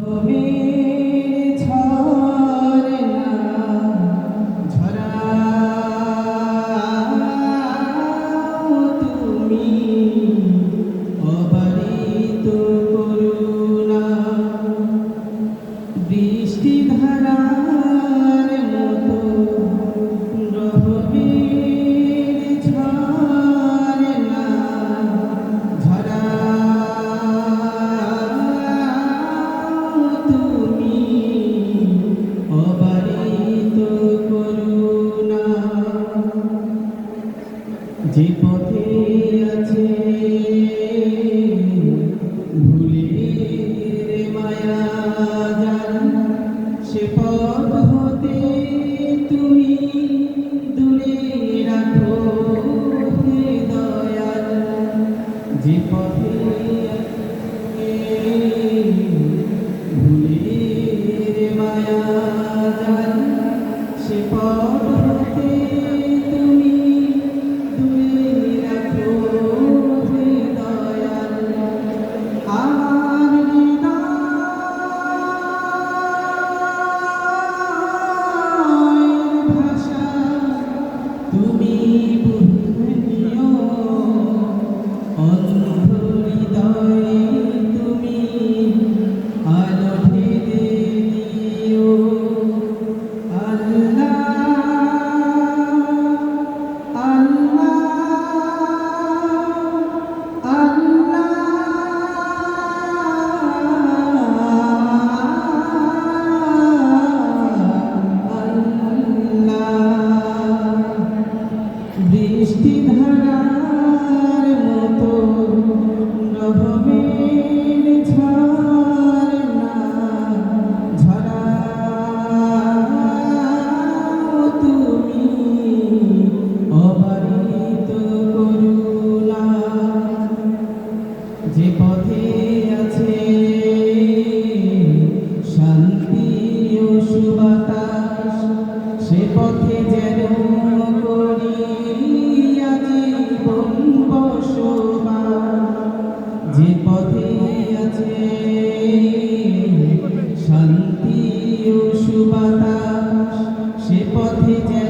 তুমি যে পথে আছে ভুলির মায়া সে পথ হতে তুমি দূরে রাখো দয়াল। যে পথে যে পথে আছে শান্তি ও সুবাতাস, সে পথে যেন করি আজীবন বসবাস যে পথে আছে শান্তি ও সুবাতাস, সে পথে যেন